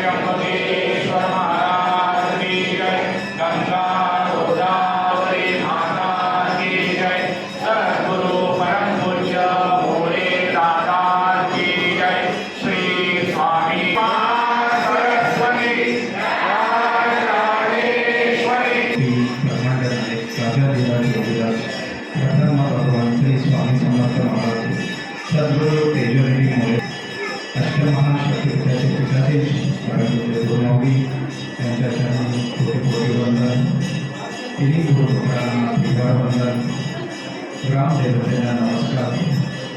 Yeah. अष्टमहाशक्तीपीठाचे पीठाधीश परमपूज्य गुरुमाऊली यांच्या चरणी कोटी कोटी वंदन तिन्ही गुरुपुत्रांना भिगार वंदन ग्रामदेवतेला नमस्कार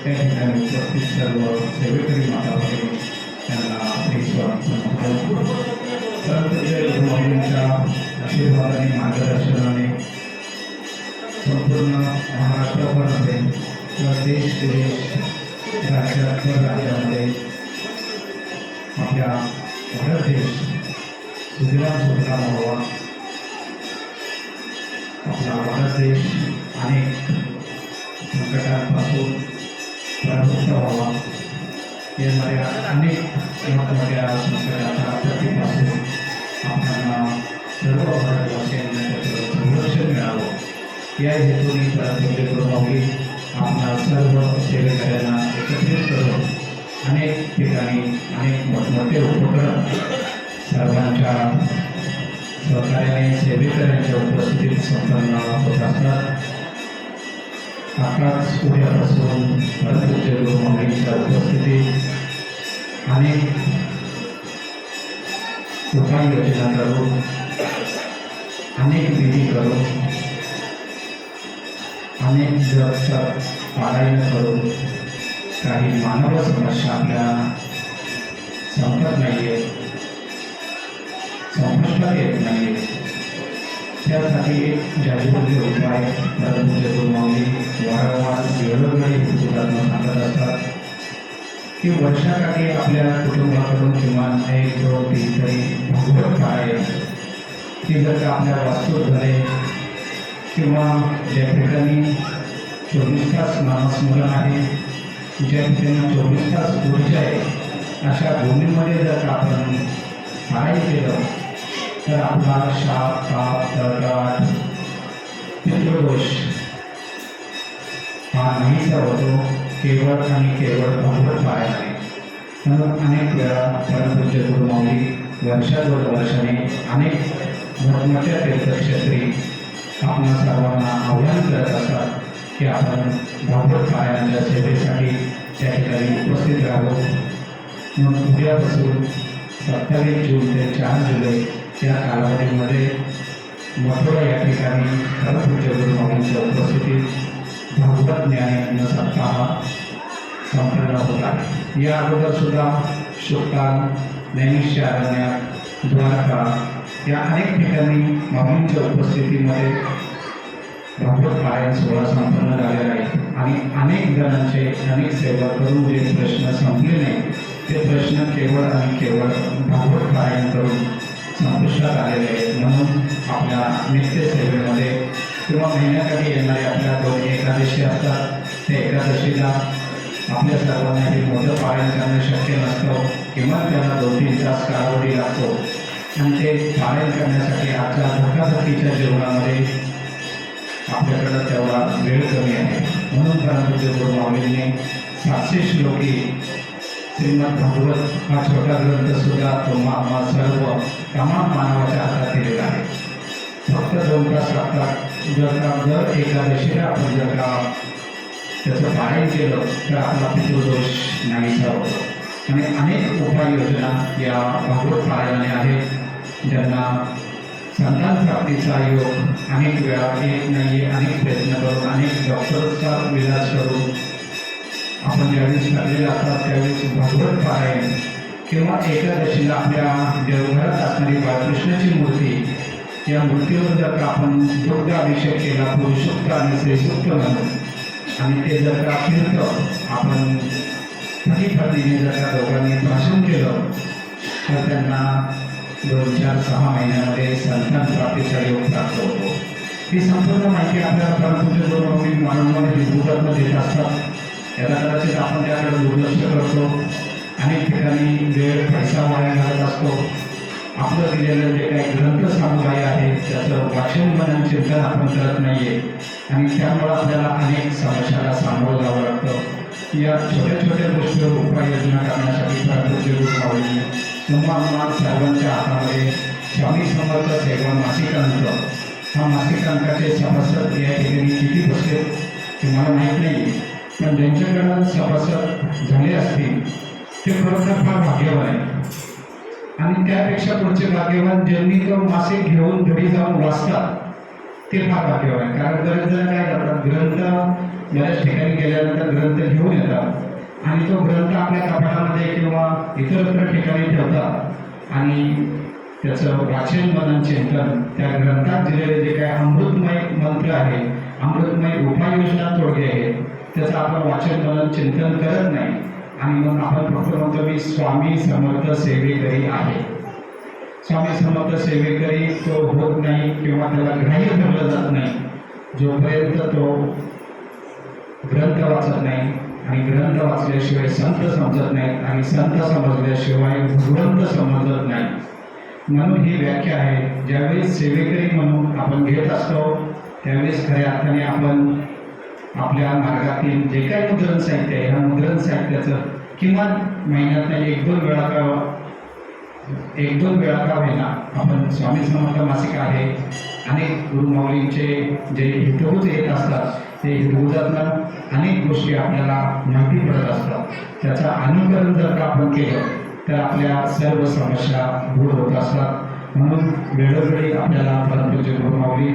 त्या ठिकाणी उपस्थित सर्व सेवेकरी माता भगिनी त्यांना श्री स्वामी समर्थ परमपूज्य गुरुमाऊलींच्या आशीर्वादाने मार्गदर्शनाने संपूर्ण महाराष्ट्रभर नव्हे किंवा देश विदेश राज्यात व राज्यामध्ये आपल्या भारत देश सुजलाम सुफलाम व्हावा आपला भारत देश अनेक संकटांपासून पराभूत व्हावा. येणाऱ्या अनेक मोठमोठ्या संकटाच्या आपत्तीपासून आपल्याला सर्व भारतवासियांना त्याचं संरक्षण मिळावं. या हेतूने परमपूज्य गुरुमाऊली आपल्या सर्व सेवेकऱ्यांना एकत्रित करून अनेक ठिकाणी अनेक मोठमोठे उपक्रम सर्वांच्या सहकार्याने सेवेकऱ्यांच्या उपस्थितीत संपन्न होत असतात आताच उद्यापासून परमपूज्य गुरुमाऊलींच्या उपस्थितीत अनेक उपाययोजना करून अनेक विधी करून अनेक जगचं पारायण करून काही मानव समस्या आपल्या संपत नाही आहे संपुष्टात येत नाही त्यासाठी एक उपाय परमपूज्य गुरुमाऊली वारंवार वेळोवेळी हुजूरांना सांगत असतात की वर्षाकाठी आपल्या कुटुंबाकडून किमान एक दोन तीन तरी भगवत काय ती जर का आपल्या वास्तूत झाले किंवा ज्या ठिकाणी चोवीस तास नामस्मरण आहे ज्या चोवीस तास ऊर्जा आहे अशा भूमीमध्ये जर का आपण पारायण केलं तर आपला शाप ताप तळगाट पितृदोष हा नाहीसा होतो केवळ आणि केवळ भागवत पारायणाने म्हणून अनेक वेळा परमपूज्य गुरुमाऊली वर्षादोन वर्षाने अनेक मोठमोठ्या तीर्थक्षेत्री आपल्या सर्वांना आव्हान करत असतात की आपण भागवत पारायणाच्या सेवेसाठी त्या ठिकाणी उपस्थित राहावं. म्हणून उद्यापासून सत्तावीस जून ते चार जुलै या कालावधीमध्ये मथुरा या ठिकाणी परमपूज्य गुरुमाऊंच्या उपस्थितीत भागवत ज्ञान सप्ताह संपन्न होत आहे. या अगोदर सुद्धा शुक्तान नैमिषारण्यात द्वारका या अनेक ठिकाणी माऊंच्या उपस्थितीमध्ये भागवत पारायण सोहळा संपन्न झालेला आहे. आणि अनेक जणांचे अनेक सेवा करून जे प्रश्न संपले नाही ते प्रश्न केवळ आणि केवळ भागवत पारायण करून संपुष्टात आलेले आहेत. म्हणून आपल्या नित्य सेवेमध्ये किंवा महिन्याकाठी येणारे आपल्या दोन एकादशी असतात त्या एकादशीला आपल्या सर्वांना हे मोठं पारायण करणं शक्य नसतं किंवा त्याला दोन तीन तास कालावधी लागतो. आणि ते पारायण करण्यासाठी आजच्या धकाधकीच्या जीवनामध्ये आपल्याकडं तेवढा वेळ कमी आहे. म्हणून परमपूज्य गुरुमाऊलींनी सातशे श्लोकी श्रीमद भागवत हा छोटा ग्रंथसुद्धा तो मा सर्व तमाम मानवाच्या हातात दिलेला आहे. फक्त दोन तास लागतात. जर का दर एकादशीला आपण जर का त्याचं पारायण केलं तर आपला पितृदोष नाहीसा होतो. आणि अनेक उपाययोजना या भागवत पारायणाने आहेत. ज्यांना संतान प्राप्तीचा योग अनेक वेळा एक नाही अनेक प्रयत्न करून अनेक डॉक्टरचा विलास करून. आपण ज्यावेळेस लागलेला असतात त्यावेळेस भागवत पारायण. किंवा एकादशीला आपल्या देवघरात असणारी बाळकृष्णाची मूर्ती. या मूर्तीवर जर का आपण दुग्धाभिषेक केला पुरुषोक्त आणि श्रीसूक्त म्हणून आणि ते जर का फिरतं आपण पती पत्नीने जर का दोघांनी भाषण केलं तर त्यांना दोन चार सहा महिन्यामध्ये संतान प्राप्तीचा योग प्राप्त होतो. ही संपूर्ण माहिती आपल्याला परमपूज्य गुरुमाऊली वारंवार भूतत्व देत असतात याला कदाचित आपण त्याकडे दुर्लक्ष करतो. अनेक ठिकाणी वेळ पैसा वाया घालत असतो. आपलं दिलेलं जे काही ग्रंथ सामुदाय आहे त्याचं वाचन मनन चिंतन आपण करत नाहीये. आणि त्यामुळं आपल्याला अनेक समस्याला सामोरं जावं लागतं या छोट्या छोट्या गोष्टीवर उपाययोजना करण्यासाठी परमपूज्य गुरुमाऊली तुम्हाला सर्वांच्या हातामध्ये स्वामी समर्थ सेवा मासिक अंक हा मासिक अंकाचे सभासद या ठिकाणी किती बसले? तुम्हाला मला माहीत नाही. पण ज्यांच्याकडं सभासद झाले असतील ते खरोखर फार भाग्यवान आहे आणि त्यापेक्षा पुढचे भाग्यवान ज्यांनी तो मासे घेऊन घरी जाऊन वाचतात ते फार भाग्यवान आहे कारण बरेच जण काय करतात? ग्रंथ बऱ्याच ठिकाणी गेल्यानंतर ग्रंथ घेऊन येतात. आणि तो ग्रंथ आपल्या कपाटामध्ये किंवा इतरत्र ठिकाणी ठेवतात. आणि त्याचं वाचन मनन चिंतन त्या ग्रंथात दिलेले जे काय अमृतमय मंत्र आहे अमृतमय उपाययोजना तोडगे आहेत त्याचं आपण वाचन मनन चिंतन करत नाही. आणि मग आपण फक्त म्हणतो मी स्वामी समर्थ सेवेकरी आहे. स्वामी समर्थ सेवेकरी तो होत नाही किंवा त्याला ग्राह्य धरलं जात नाही. जोपर्यंत तो ग्रंथ वाचत नाही आणि ग्रंथ वाचल्याशिवाय संत समजत नाही आणि संत समजल्याशिवाय भगवंत समजत नाही. म्हणून ही व्याख्या आहे ज्यावेळेस सेवेकरी म्हणून आपण घेत असतो त्यावेळेस खऱ्या अर्थाने आपण आपल्या मार्गातील जे काही मुद्रण साहित्य आहे ह्या मुद्रण साहित्याचं किमान महिन्यात एक दोन वेळा का एक दोन वेळा का होईना आपण स्वामी समर्थ मासिक आहे अनेक गुरुमाऊलींचे जे हितभूज येत असतात ते हितगुजातनं अनेक गोष्टी आपल्याला माहिती पडत असतात. त्याचं अनुकरण जर का आपण केलं तर आपल्या सर्व समस्या दूर होत असतात. म्हणून वेळोवेळी आपल्याला परंतु जे गुरुमाऊली